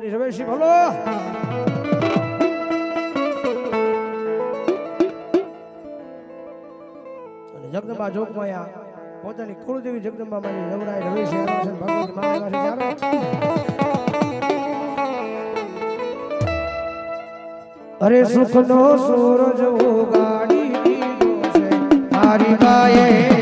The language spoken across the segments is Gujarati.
મારી રવેશી ભલો અને જગદંબા જોગમાયા, પોતાની કુળદેવી જગદંબા મારી નવરાય રવેશી ભગવતી ચાલો અરે સુખનો સૂરજ ઉગાડી મારી બાએ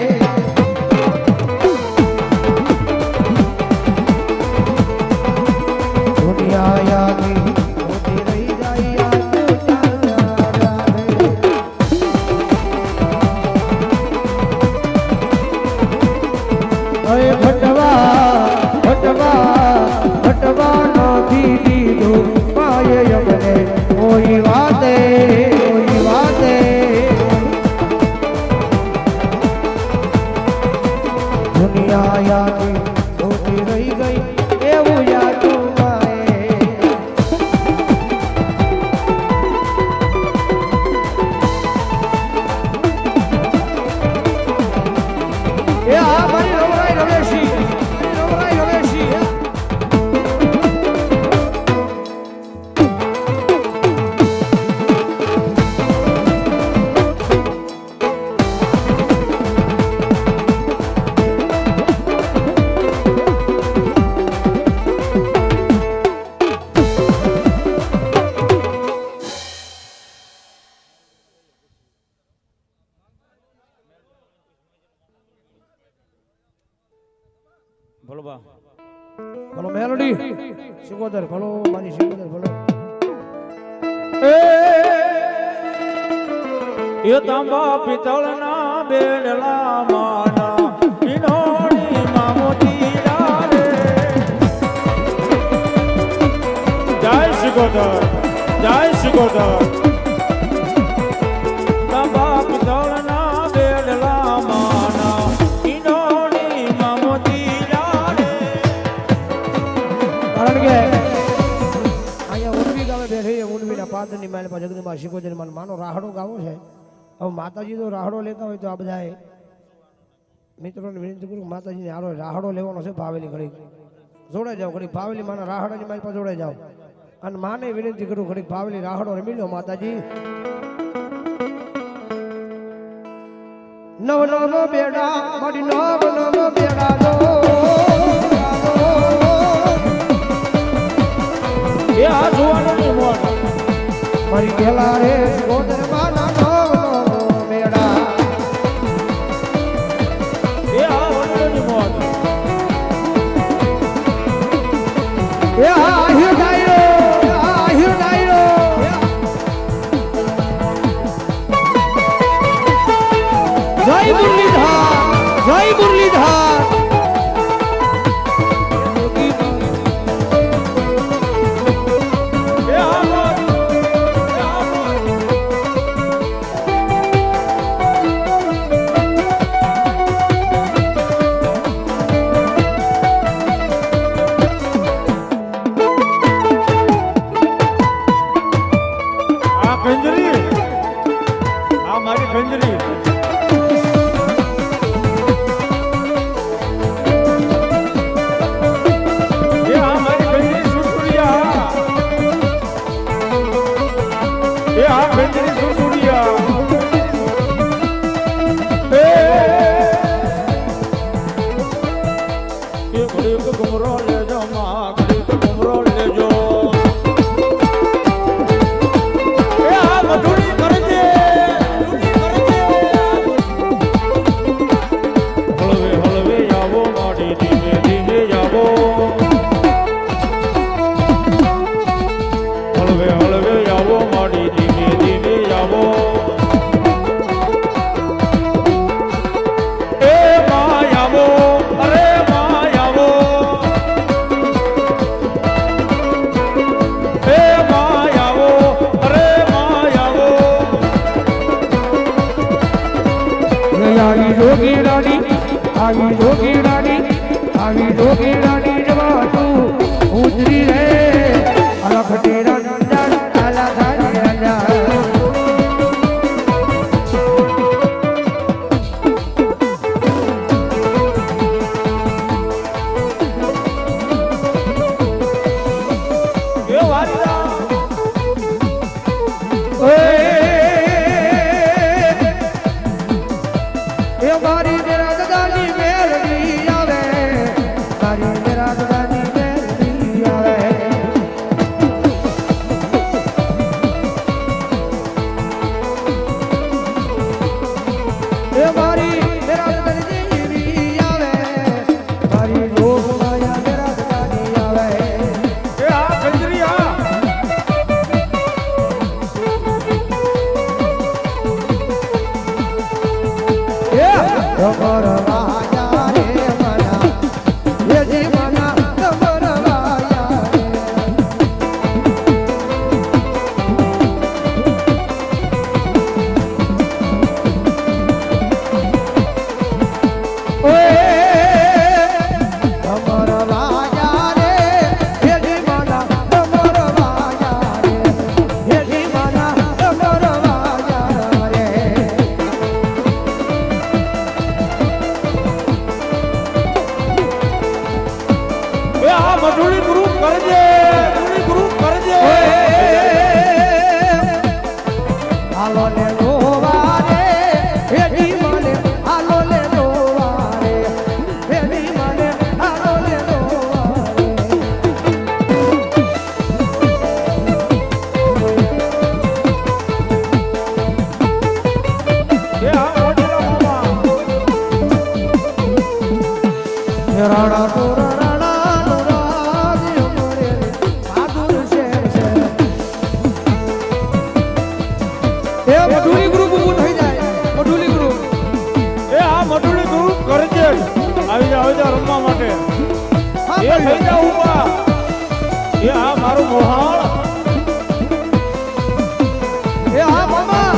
તાંબા પિત્તળના બેડલા માના જય શ્રી મોતી જય શ્રી જય બેઠી ઉર્વીના પાદરની માલ જગદંબા માનો માનો રાહડો ગાવો છે. હવે માતાજી તો રાહડો લેતા હોય તો આ બધા મિત્રોને વિનંતી કરું માતાજીને હારો રાહડો લેવાનો છે ભાવેલી ઘડી જોડાઈ જાઓ ઘડી ભાવેલી માના રાહડાની મારી પાસે જોડાઈ જાઓ. અને માને વિનંતી કરું ઘડી ભાવેલી રાહડો રમી લો માતાજી. નવ નવ બેડા, મારી નવ નવ બેડા એ આ જોવાનું મારી પેલા રે ગોદર જય મુરલીધર જય મુરલીધર. મઢુલી ગ્રુપ ઊભું થઈ જાય. મધુલી ગ્રુપ એ આ મઢુલી ગ્રુપ કરજે આવી જા આવી જા રમવા માટે. એ થઈ જા ઊભા એ આ મારું મોહાળ એ આ મામા.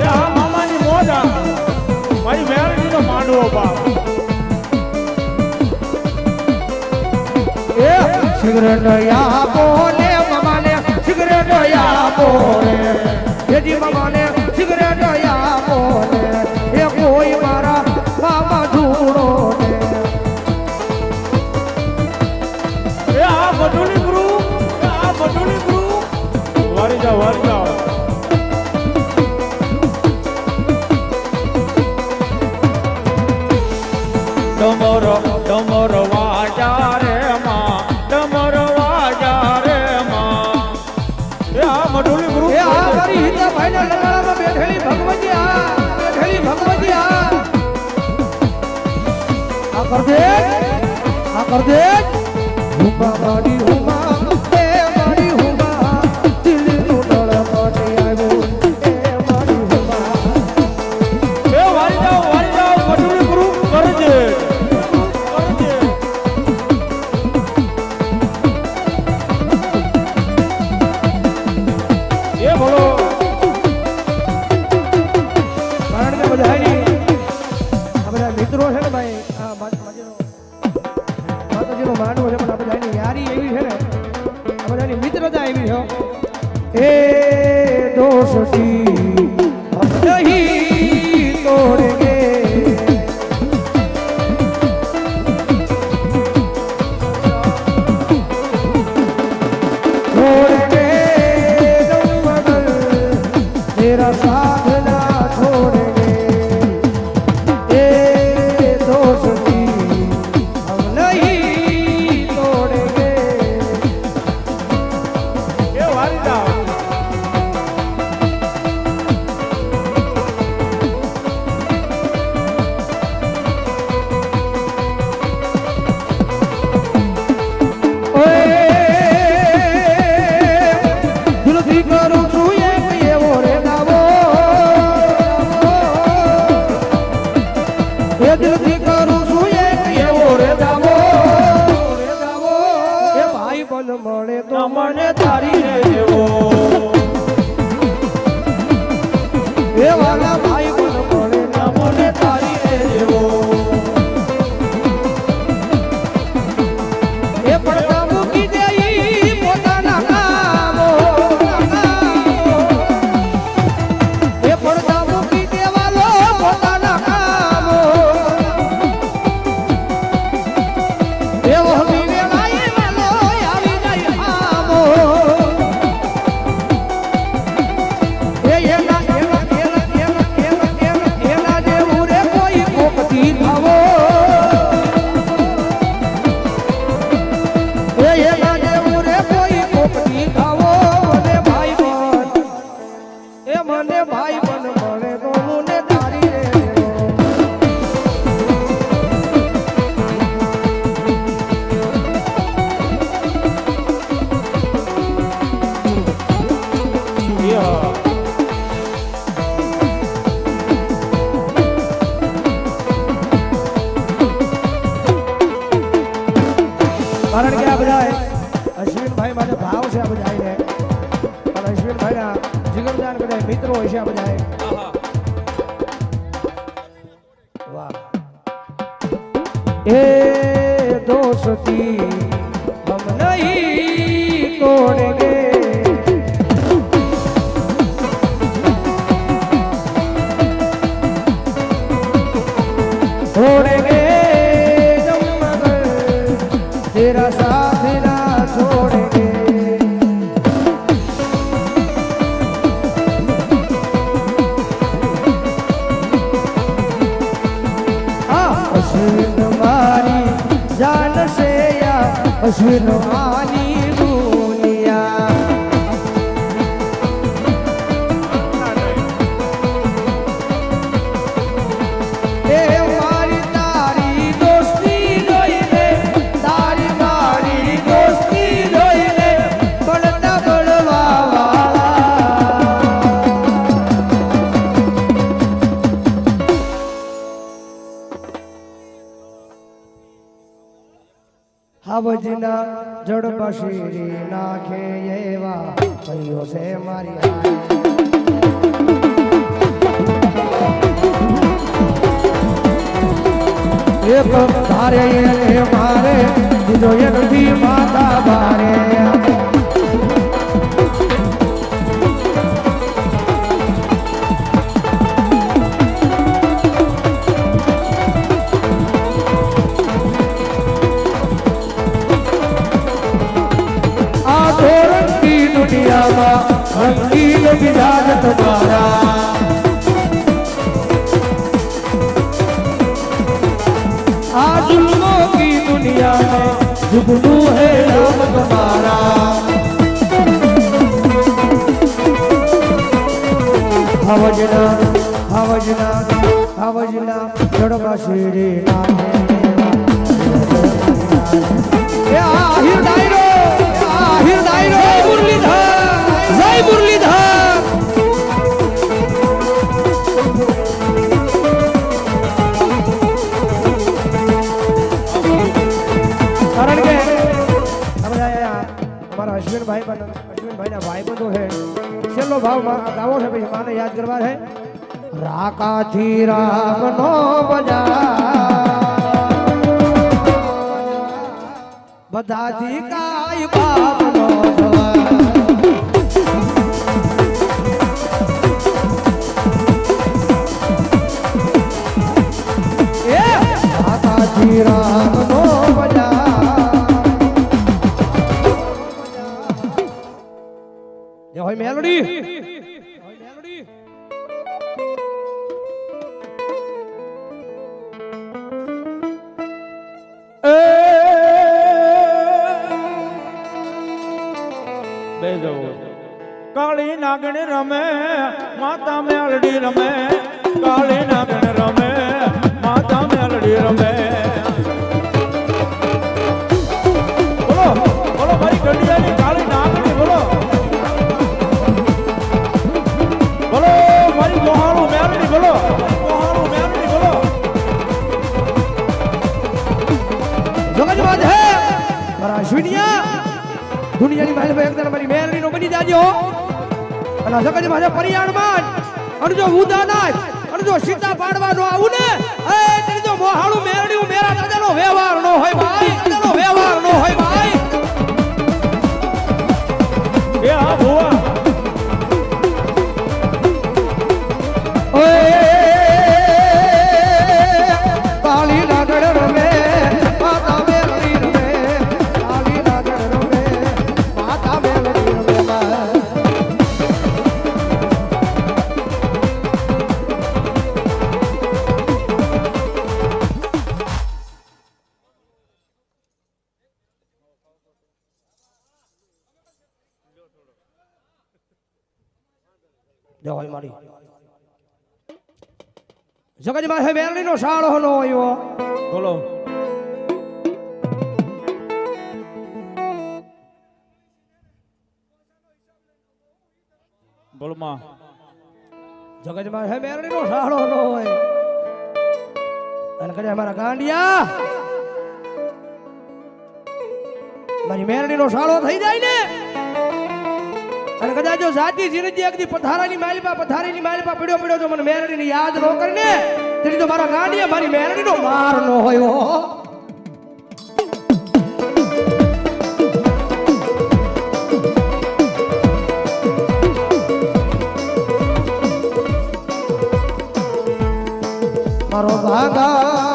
એ આ મામાની મોજ આ. મારી મેરણીનો માંડવો બા એ સિગરેટ આપો ને મામાને સિગરેટ યા રે ભેજી મામાને સિગરેટ આપો એ કોઈ મારા મામા જૂડો એ આ બટુલી ગ્રુપ આ બટુલી ગ્રુપ વારી જાઓ વારી જાઓ. Tomorrow, tomorrow, ભાઈના લગાડામાં બેઠેલી ભગવતી આ બેઠેલી ભગવતી આ. આ માનશે અશ્વિનો આની શીરી નાખે એવા કયો છે મારી મારે બીજો એક માતા ભારે જુગનું હે નામ. તમારા મુરલી अश्विन भाई बन, अश्विन भाई ना भाई बनो है। चलो भाव गावो है भाई माने याद करवा है। राका थी राम नो बजा। बधा जी काई बाप नो ए! राका थी राम नो હોય મેલડી. કાળી નાગણી રમે માતા મેલડી રમે. જો સીતા પાડવા નો આવું ને? જય મારી. જગતમાં હે મેલડી નો શાળો નો આવ્યો. બોલો. બોલો માં. જગતમાં હે મેલડી નો શાળો નો હોય. અને કરે અમારા ગાંડિયા મારી મેરણી નો શાળો થઈ જાય ને? અને કદાચ જો સાચી જીરજી એકદી પથારાની માલિપા પથારીની માલિપા પડ્યો પડ્યો તો મને મેલડી ની યાદ ન કરીને તેથી તો મારા ગાંડીએ મારી મેલડી નો માર ન હોય. મારો ભાગાલ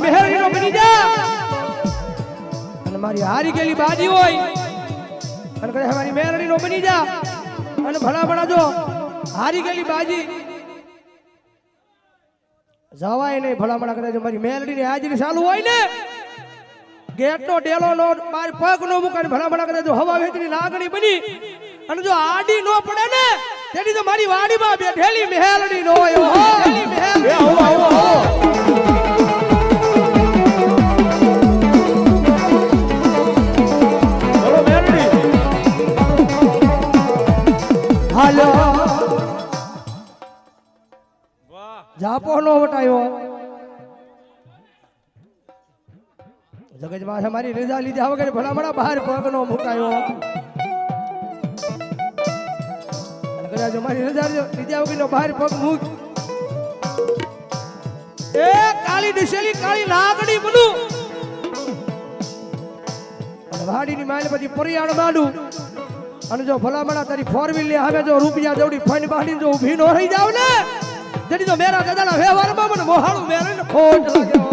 મારી મેહરની નો બની જા. અને મારી હારી ગયેલી બાજી હોય. અને કદાચ મારી મેરડી નો બની જા. અને ભલા ભલા જો હારી ગયેલી બાજી. જવાય નહીં, ભલામણા કદાચ મારી મેલડી ની હાજરી ચાલુ હોય ને. ગેટ નો ડેલો નો માર પગ નો મૂકાય ભલામણા કરે જો હવા વેચની લાગણી બની અને જો આડી નો પડે ને, તેની તો મારી વાડીમાં બેઠેલી મેલડી નો હોય. મેલડી જાપો નો વટાયો જગતમાં મારી રજા લીધા વગર ભલામણા બહાર પગ નો મુકાયો કદાચ મારી રજા લીધા વગર બહાર પગ મૂક. એ કાળી દિશેલી કાળી બનું અને વાડીની માલ પછી પરિયાણ માંડું. અને જો ભલામણા તારી ફોર વ્હીલ હવે જો રૂપિયા જોડી ફાઈન બાંધીને જો ઊભી નો રહી જાવ ને. જેની તો મેરા દાદાના વ્યવહારમાં મને મોહાળું મેરે ખોટ લાગ્યો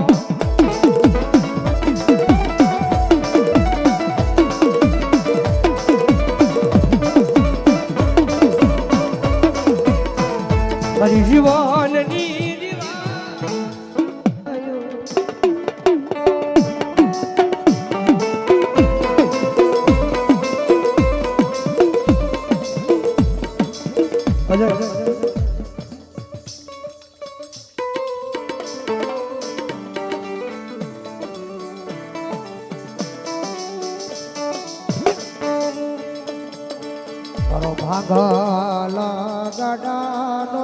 ભાગલા ગડાનો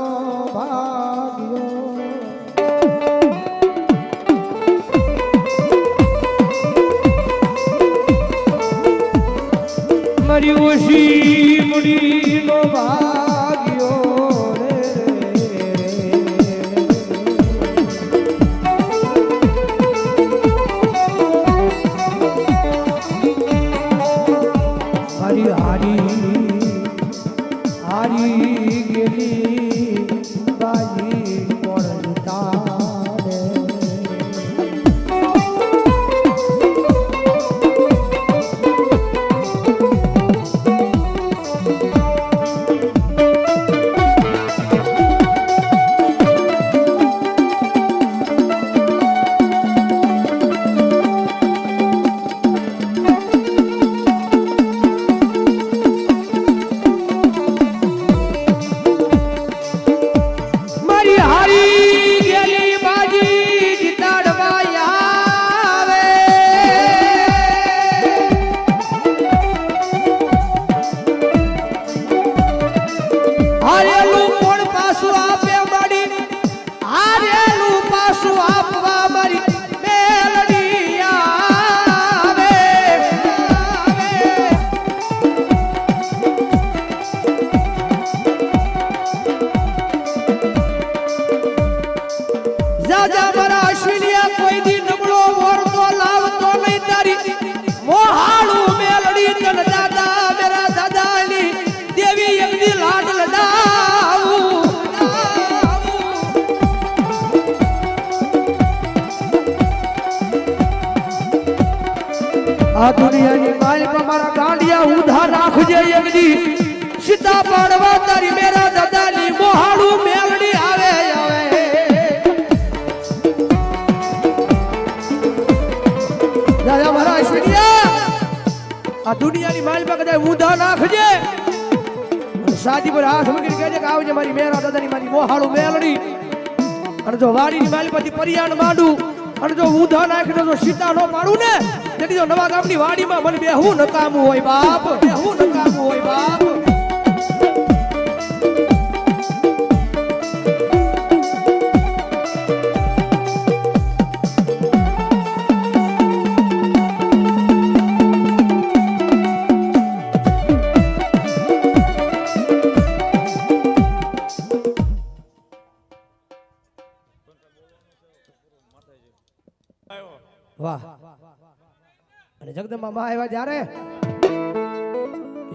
ભાગ્યો મારી ઓછી મુડીનો આ દુનિયાની માલિક મારા ગાંડિયા ઉધા રાખજે એકદી સીતા પાડવા તારી મેરા દાદાની મોહાળું મેલડી આવે આવે. દાદા મારા અશ્વિનિયા આ દુનિયાની માલિક કદાચ ઊંધા નાખજે શાદી પર હાથ મૂકીને કહેજે કે આવજે મારી મેરા દાદાની મારી મોહાળું મેલડી. અને જો વાડીની માલિક પરથી પરિયાણ માંડું, અને જો ઉધા નાખીને જો સીતા નો પાડું ને જો નવા ગામની વાડીમાં મને બેહવું નકામું હોય બાપ બેહવું નકામું હોય બાપ. અને મામા આવ્યા જ્યારે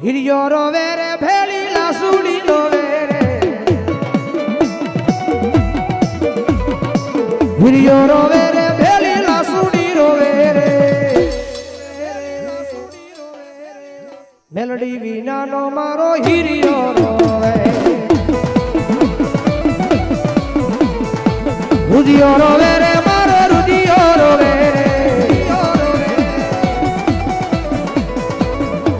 હિરિયો રોવે રે ભેળી લાસુડી રોવે રે હિરિયો રોવે રે ભેળી લાસુડી રોવે રે મેલડી વિનાનો મારો હિરિયો રોવે રુદિયો રોવે મારો રુદિયો રોવે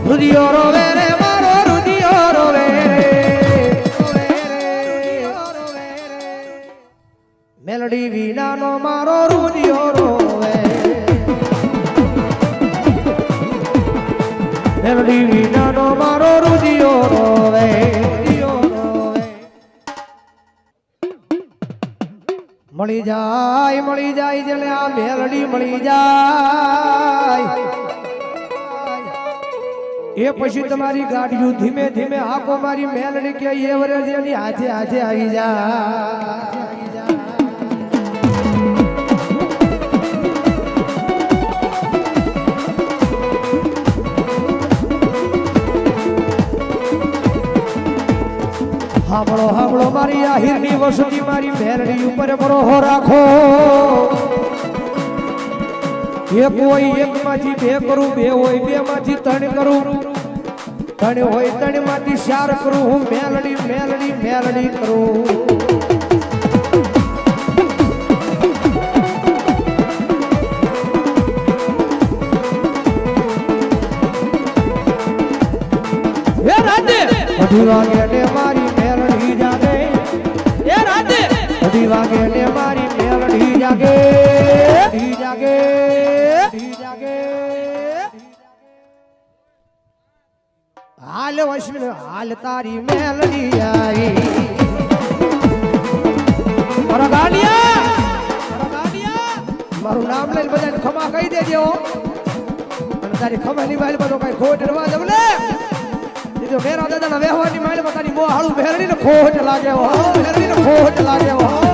રુદિયો રોવે રે મારો રુદિયો રોવે મેલડી વિનાનો મારો રુદિયો રોવે મેલડી વિનાનો મારો રુદિયો રોવે મળી જાય મળી જાય, જેને આ મેલડી મળી જાય. એ પછી તમારી ગાડીઓ ધીમે ધીમે હાકો મારી મેલડી કે એ વરે જેની હાથે હાથે આવી જાય હાંભળો હાંભળો મારી આહિરની વસતી મારી મેલડી ઉપર બરોહો રાખો એક હોય એક માંથી બે કરું બે હોય બે માંથી ત્રણ કરું. ત્રણ હોય ત્રણમાંથી ચાર કરું હું મેલડી મેલડી મેલડી કરું. અઢી વાગે ને મારી મેલડી ઘંટડી વાગે ને મારી મેલડી જાગે. હાલ વૈષ્ણવ હાલ તારી મેલડી આવી. મારા નામ લઈને બધાને ખમા કહી દેજો. અને તારી ખમા ની માલ બધો કઈ ખોટ રવા દઉં ને. તો મેરા દાદાના વ્યવહારની માલ તારી મોં હાળું ભેરડી ને ખોટ લાગે હો ભેરડી ને ખોટ લાગે હો.